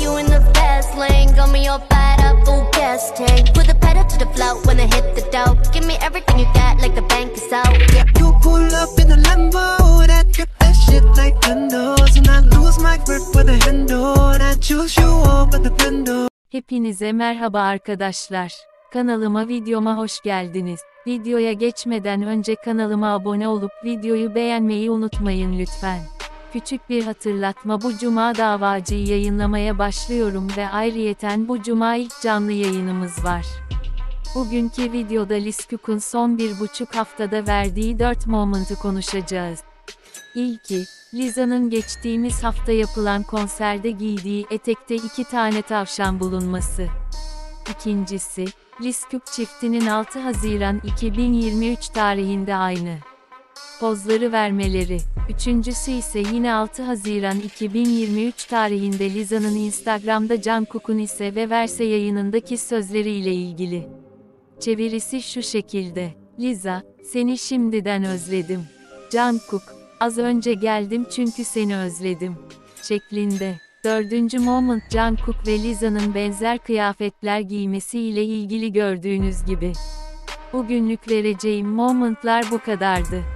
you in the fast lane. Got me all fired up, full gas tank. Put the pedal to the floor when I hit the dough. Give me everything you got, like the bank is out. Yeah. You pull up in a Lambo that grip that shit like windows And I lose my grip with a handle And I choose you over the window Hepinize merhaba arkadaşlar. Kanalıma videoma hoş geldiniz. Videoya geçmeden önce kanalıma abone olup videoyu beğenmeyi unutmayın lütfen. Küçük bir hatırlatma bu cuma davacıyı yayınlamaya başlıyorum ve ayrıyeten bu cuma ilk canlı yayınımız var. Bugünkü videoda Liskuk'un son bir buçuk haftada verdiği 4 moment'ı konuşacağız. İlki, Liza'nın geçtiğimiz hafta yapılan konserde giydiği etekte iki tane tavşan bulunması. İkincisi, Liskuk çiftinin 6 Haziran 2023 tarihinde aynı pozları vermeleri. Üçüncüsü ise yine 6 Haziran 2023 tarihinde Liza'nın Instagram'da Jungkook'un ise ve Verse yayınındaki sözleriyle ilgili. Çevirisi şu şekilde. Liza, seni şimdiden özledim. Jungkook, az önce geldim çünkü seni özledim. Şeklinde. Dördüncü moment Jungkook ve Liza'nın benzer kıyafetler giymesi ile ilgili gördüğünüz gibi. Bugünlük vereceğim momentlar bu kadardı.